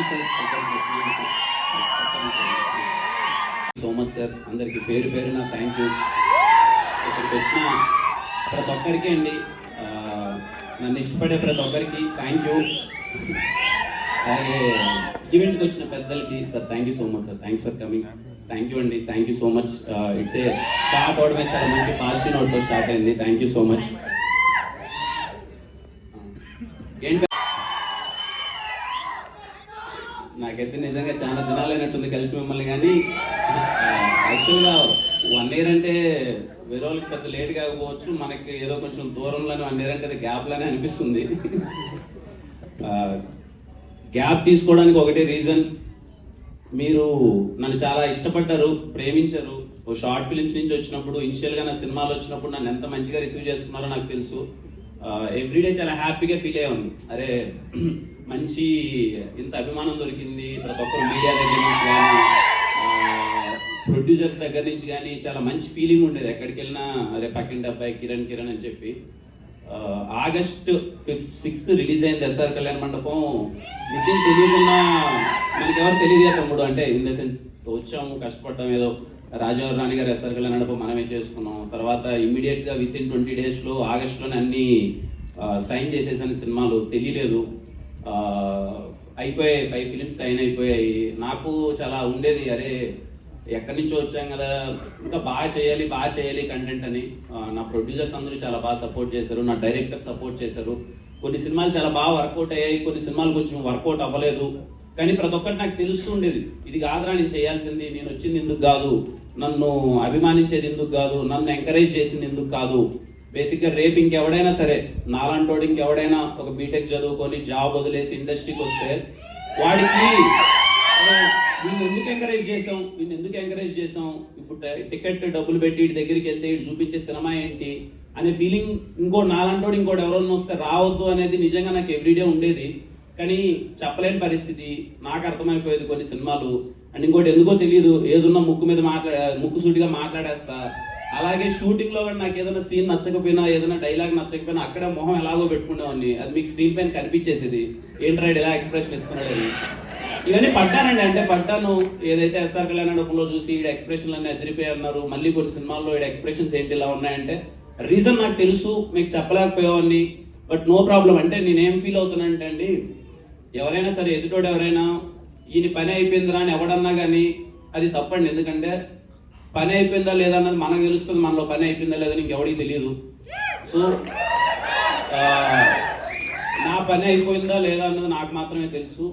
You sir so much sir అందరికి పేరు పేరున థ్యాంక్ యూ ఇక్కడికి వచ్చిన ప్రతి ఒక్కరికి అండి నన్ను ఇష్టపడే ప్రతి ఒక్కరికి థ్యాంక్ యూ అలాగే ఈవెంట్కి వచ్చిన పెద్దలకి sir thank you so much sir. Thanks for coming thank you అండి. Thank you so much it's a start అవడమే చాలా మంచి పాజిటివ్ నోట్తో స్టార్ట్ అయింది. థ్యాంక్ యూ సో మచ్ ఏంటి నాకైతే నిజంగా చాలా దినాలైనట్టుంది కలిసి మిమ్మల్ని కానీ యాక్చువల్గా వన్ ఇయర్ అంటే వేరే వాళ్ళకి పెద్ద లేట్ కాకపోవచ్చు మనకి ఏదో కొంచెం దూరంలోనే వన్ ఇయర్ అంటే అది గ్యాప్లోనే అనిపిస్తుంది. గ్యాప్ తీసుకోవడానికి ఒకటే రీజన్ మీరు నన్ను చాలా ఇష్టపడ్డారు ప్రేమించారు. ఓ షార్ట్ ఫిలిమ్స్ నుంచి వచ్చినప్పుడు ఇనిషియల్గా నా సినిమాలు వచ్చినప్పుడు నన్ను ఎంత మంచిగా రిసీవ్ చేసుకున్నారో నాకు తెలుసు. ఎవ్రీడే చాలా హ్యాపీగా ఫీల్ అయ్యాను అరే మంచి ఇంత అభిమానం దొరికింది ప్రతి ఒక్కరు మీడియా దగ్గర నుంచి కానీ ప్రొడ్యూసర్స్ దగ్గర నుంచి కానీ చాలా మంచి ఫీలింగ్ ఉండేది. ఎక్కడికి వెళ్ళినా అరే పక్కింటి అబ్బాయి కిరణ్ కిరణ్ అని చెప్పి. ఆగస్ట్ ఫిఫ్త్ సిక్స్త్ రిలీజ్ అయింది ఎస్ఆర్ కళ్యాణ మండపం. వితిన్ తెలియకుండా మనకి ఎవరు తెలియదు తమ్ముడు. అంటే ఇన్ ద సెన్స్ వచ్చాము కష్టపడ్డాం ఏదో రాజావారి రాణి గారు ఎస్ఆర్ కళ్యాణ మండపం మనమే చేసుకున్నాం. తర్వాత ఇమ్మీడియట్గా విత్ ఇన్ ట్వంటీ డేస్లో ఆగస్ట్లోనే అన్ని సైన్ చేసేసాను సినిమాలు. తెలియలేదు. అయిపోయాయి ఫైవ్ ఫిలిమ్స్ సైన్ అయిపోయాయి. నాకు చాలా ఉండేది అరే ఎక్కడి నుంచో వచ్చాం కదా? ఇంకా బాగా చేయాలి బాగా చేయాలి కంటెంట్ అని. నా ప్రొడ్యూసర్స్ అందరూ చాలా బాగా సపోర్ట్ చేశారు నా డైరెక్టర్ సపోర్ట్ చేశారు. కొన్ని సినిమాలు చాలా బాగా వర్కౌట్ అయ్యాయి కొన్ని సినిమాలు కొంచెం వర్కౌట్ అవ్వలేదు. కానీ ప్రతి ఒక్కటి నాకు తెలుస్తుండేది ఇది కాదురా నేను చేయాల్సింది నేను వచ్చింది ఎందుకు కాదు? నన్ను అభిమానించేది ఎందుకు కాదు? నన్ను ఎంకరేజ్ చేసింది ఎందుకు కాదు? బేసిక్గా రేపు ఇంకెవడైనా సరే నాలాంటోడు ఇంకెవడైనా ఒక బీటెక్ చదువుకొని జాబ్ వదిలేసి ఇండస్ట్రీకి వస్తే వాడికి వీళ్ళు ఎందుకు ఎంకరేజ్ చేసాం వీళ్ళు ఎందుకు ఎంకరేజ్ చేసాం ఇప్పుడు టికెట్ డబ్బులు పెట్టి ఇటు దగ్గరికి వెళ్తే ఇటు చూపించే సినిమా ఏంటి? అనే ఫీలింగ్ ఇంకో నాలంటోడు ఇంకోటి ఎవరైనా వస్తే రావద్దు అనేది నిజంగా నాకు ఎవ్రీడే ఉండేది. కానీ చెప్పలేని పరిస్థితి. నాకు అర్థమైపోయేది కొన్ని సినిమాలు. అండ్ ఇంకోటి ఎందుకో తెలియదు ఏదున్న ముక్కు మీద మాట్లా ముక్కు సూటిగా మాట్లాడేస్తా. అలాగే షూటింగ్లో కూడా నాకు ఏదైనా సీన్ నచ్చకపోయినా ఏదైనా డైలాగ్ నచ్చకపోయినా అక్కడే మొహం ఎలాగో పెట్టుకునేవాడిని. అది మీకు స్క్రీన్ పైన కనిపించేసేది. ఏంట్రా ఈడు ఎలా ఎక్స్ప్రెషన్ ఇస్తున్నాడని ఇవన్నీ పడ్డానండి అంటే పడ్డాను ఏదైతే ఎస్ఆర్ కళ్యాణ మండపంలో చూసి ఈడ ఎక్స్ప్రెషన్లు అన్నీ ఎదిరిపోయి అన్నారు మళ్ళీ కొన్ని సినిమాల్లో ఈడ ఎక్స్ప్రెషన్స్ ఏంటి ఇలా ఉన్నాయంటే రీజన్ నాకు తెలుసు మీకు చెప్పలేకపోయేవాడిని బట్ నో ప్రాబ్లం అంటే నేనేం ఫీల్ అవుతున్నానంటే అండి ఎవరైనా సరే ఎదుటోడు ఎవరైనా ఈయన పని అయిపోయిందిరా అని ఎవడన్నా కానీ అది తప్పండి. ఎందుకంటే పని అయిపోయిందా లేదా అన్నది మనకు తెలుస్తుంది. మనలో పని అయిపోయిందా లేదా నీకు ఎవడికి తెలియదు సో నా పని అయిపోయిందా లేదా అన్నది నాకు మాత్రమే తెలుసు.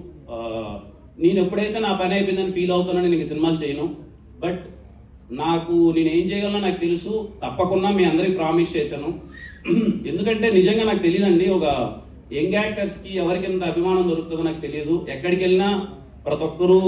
నేను ఎప్పుడైతే నా పని అయిపోయిందని ఫీల్ అవుతానో నేను సినిమాలు చేయను బట్ నాకు నేను ఏం చేయగలనో నాకు తెలుసు తప్పకుండా మీ అందరికి ప్రామిస్ చేశాను. ఎందుకంటే నిజంగా నాకు తెలియదండి ఒక యంగ్ యాక్టర్స్కి ఎవరికి ఎంత అభిమానం దొరుకుతుందో నాకు తెలియదు. ఎక్కడికి వెళ్ళినా ప్రతి ఒక్కరూ